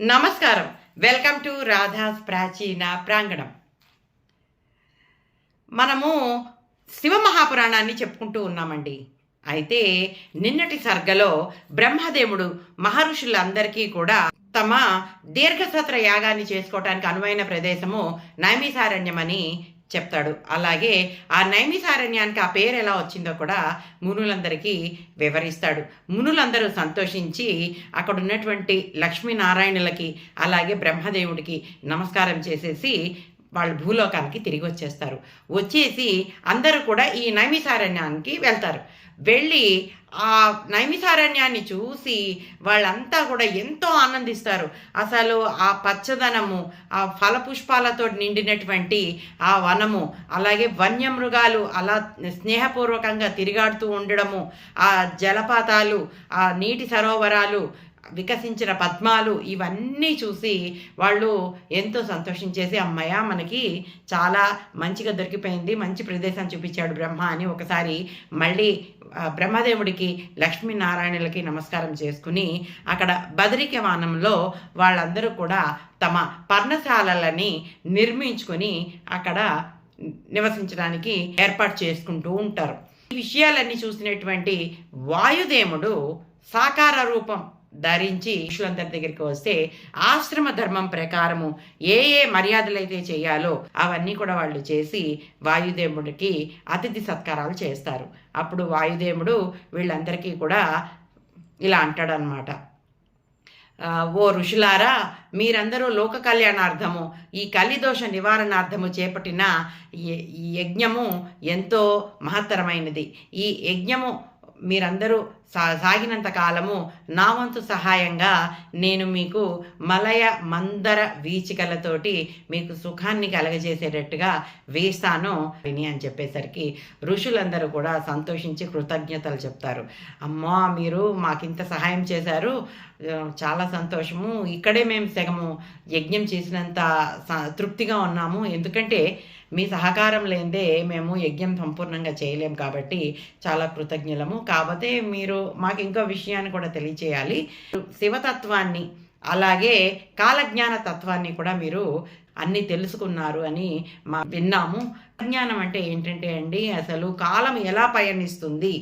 నమస్కారం. Welcome to Radha's ప్రాచీన ప్రాంగణం. మనము శివ మహాపురాణాన్ని చెప్పుకుంటూ ఉన్నామండి. అయితే నిన్నటి సర్గలో బ్రహ్మదేవుడు మహర్షులందరికీ కూడా తమ దీర్ఘసత్ర యాగాన్ని చేసుకోవటానికి అనువైన ప్రదేశము నైమిసారణ్యమని చెప్తాడు. అలాగే ఆ నైమిసారణ్యానికి ఆ పేరు ఎలా వచ్చిందో కూడా మునులందరికీ వివరిస్తాడు. మునులందరూ సంతోషించి అక్కడ ఉన్నటువంటి లక్ష్మీనారాయణులకి అలాగే బ్రహ్మదేవుడికి నమస్కారం చేసేసి వాళ్ళు భూలోకానికి తిరిగి వచ్చేస్తారు. వచ్చేసి అందరూ కూడా ఈ నైమిసారణ్యానికి వెళ్తారు. వెళ్ళి ఆ నైమిసారణ్యాన్ని చూసి వాళ్ళంతా కూడా ఎంతో ఆనందిస్తారు. అసలు ఆ పచ్చదనము ఆ ఫలపుష్పాలతో నిండినటువంటి ఆ వనము అలాగే వన్యమృగాలు అలా స్నేహపూర్వకంగా తిరిగాడుతూ ఉండడము ఆ జలపాతాలు ఆ నీటి సరోవరాలు వికసించిన పద్మాలు ఇవన్నీ చూసి వాళ్ళు ఎంతో సంతోషించేసి అమ్మయ్య మనకి చాలా మంచిగా దొరికిపోయింది మంచి ప్రదేశం చూపించాడు బ్రహ్మ అని ఒకసారి మళ్ళీ బ్రహ్మదేవుడికి లక్ష్మీనారాయణులకి నమస్కారం చేసుకుని అక్కడ బదరిక వానంలో వాళ్ళందరూ కూడా తమ పర్ణశాలలని నిర్మించుకొని అక్కడ నివసించడానికి ఏర్పాటు చేసుకుంటూ ఉంటారు. ఈ విషయాలన్నీ చూసినటువంటి వాయుదేవుడు సాకార రూపం ధరించి ఈశ్వరందరి దగ్గరికి వస్తే ఆశ్రమ ధర్మం ప్రకారము ఏ ఏ మర్యాదలు అయితే చేయాలో అవన్నీ కూడా వాళ్ళు చేసి వాయుదేవుడికి అతిథి సత్కారాలు చేస్తారు. అప్పుడు వాయుదేవుడు వీళ్ళందరికీ కూడా ఇలా అంటాడనమాట ఓ ఋషులారా మీరందరూ లోక కళ్యాణార్థము ఈ కలిదోష నివారణార్థము చేపట్టిన ఈ యజ్ఞము ఎంతో మహత్తరమైనది. ఈ యజ్ఞము మీరందరూ సా సాగినంత కాలము నా వంతు సహాయంగా నేను మీకు మలయ మందర వీచికలతోటి మీకు సుఖాన్ని కలగజేసేటట్టుగా వేస్తాను విని అని చెప్పేసరికి ఋషులందరూ కూడా సంతోషించి కృతజ్ఞతలు చెప్తారు. అమ్మా మీరు మాకింత సహాయం చేశారు. చాలా సంతోషము. ఇక్కడే మేము సగము యజ్ఞం చేసినంత స- తృప్తిగా ఉన్నాము. ఎందుకంటే మీ సహకారం లేదే మేము యజ్ఞం సంపూర్ణంగా చేయలేం కాబట్టి చాలా కృతజ్ఞులము. కాకపోతే మీరు మాకు ఇంకో విషయాన్ని కూడా తెలియచేయాలి. శివతత్వాన్ని అలాగే కాలజ్ఞాన తత్వాన్ని కూడా మీరు అన్నీ తెలుసుకున్నారు అని మా విన్నాము. జ్ఞానం అంటే ఏంటంటే అండి అసలు కాలం ఎలా పయనిస్తుంది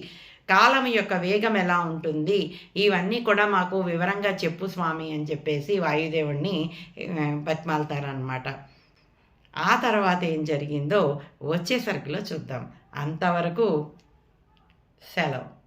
కాలం యొక్క వేగం ఎలా ఉంటుంది ఇవన్నీ కూడా మాకు వివరంగా చెప్పు స్వామి అని చెప్పేసి వాయుదేవుణ్ణి బతిమాలతారనమాట ఆ తర్వాత ఏం జరిగిందో వచ్చేసరికిలో చూద్దాం. అంతవరకు సెలవు.